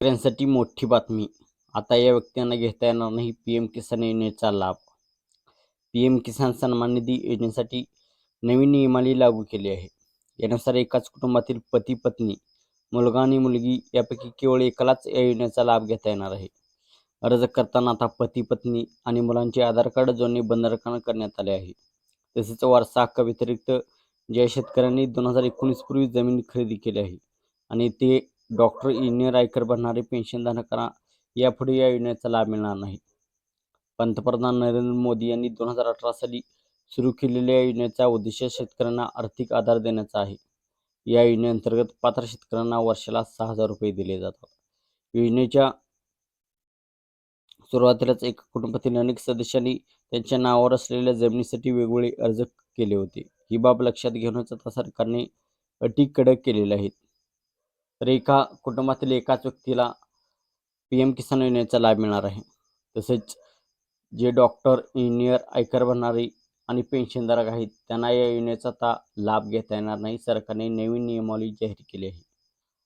शेतकऱ्यांसाठी मोठी बातमी. आता या व्यक्तींना घेता येणार नाही पी एम किसान योजनेचा लाभ. पी एम किसान सन्मान निधी योजनेसाठी नवीन नियमावली लागू केली आहे. यानुसार एकाच कुटुंबातील पती पत्नी मुलगा आणि मुलगी यापैकी केवळ एकालाच या योजनेचा लाभ घेता येणार आहे. अर्ज करताना आता पती पत्नी आणि मुलांचे आधार कार्ड जोडणे बंधनकारक करण्यात आले आहे. तसेच वारसा हक्का व्यतिरिक्त ज्या शेतकऱ्यांनी दोन हजार एकोणीस पूर्वी जमीन खरेदी केली आहे आणि ते डॉक्टर इंजिनियर आयकर भरणारे पेन्शनधारकांना यापुढे या योजनेचा लाभ मिळणार नाही. पंतप्रधान नरेंद्र मोदी यांनी दोन हजार अठरा साली सुरू केलेल्या या योजनेचा उद्देश शेतकऱ्यांना आर्थिक आधार देण्याचा आहे. या योजनेअंतर्गत पात्र शेतकऱ्यांना वर्षाला सहा हजार रुपये दिले जातात. योजनेच्या सुरुवातीलाच एका कुटुंबातील अनेक सदस्यांनी त्यांच्या नावावर असलेल्या जमिनीसाठी वेगवेगळे अर्ज केले होते. ही बाब लक्षात घेऊनच आता सरकारने अटी कडक केलेल्या आहेत. तर एका कुटुंबातील एकाच व्यक्तीला पी एम किसान योजनेचा लाभ मिळणार आहे. तसेच जे डॉक्टर इंजिनियर आयकर भरणारे आणि पेन्शनधारक आहेत त्यांना या योजनेचा आता लाभ घेता येणार नाही. सरकारने नवीन नियमावली जाहीर केली आहे.